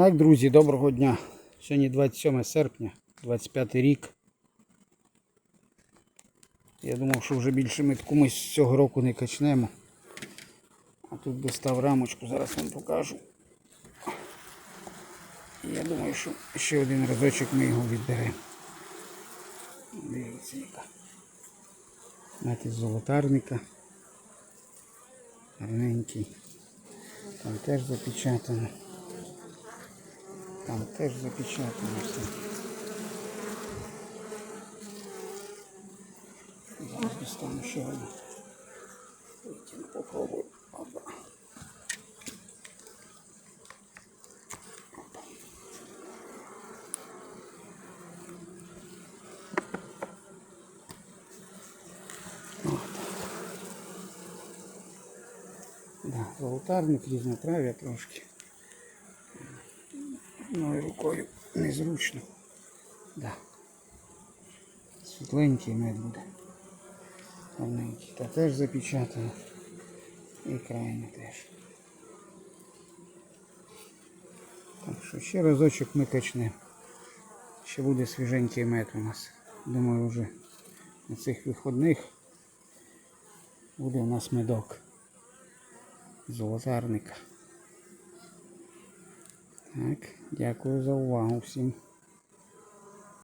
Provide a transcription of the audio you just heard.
Так, друзі, доброго дня. Сьогодні 27 серпня, 25 рік. Я думав, що вже більше ми з цього року не качнемо. А тут достав рамочку, зараз вам покажу. Я думаю, що ще один разочок ми його відберемо. Дивіться яка. З золотарника. Гарненький. Там теж запечатано. Там теж запечатано все. Зараз достану ще одну. Витягну, попробую. Опа. Да, золотарник, різнотрав'я трошки. Одною рукою незручно. Да. Світленький мед буде. Гарненький. Та теж запечатано. І крайне теж. Так що ще разочок ми качнемо. Ще буде свіженький мед у нас. Думаю, вже на цих виходних буде у нас медок. Золотарника. Так, дякую за увагу всім.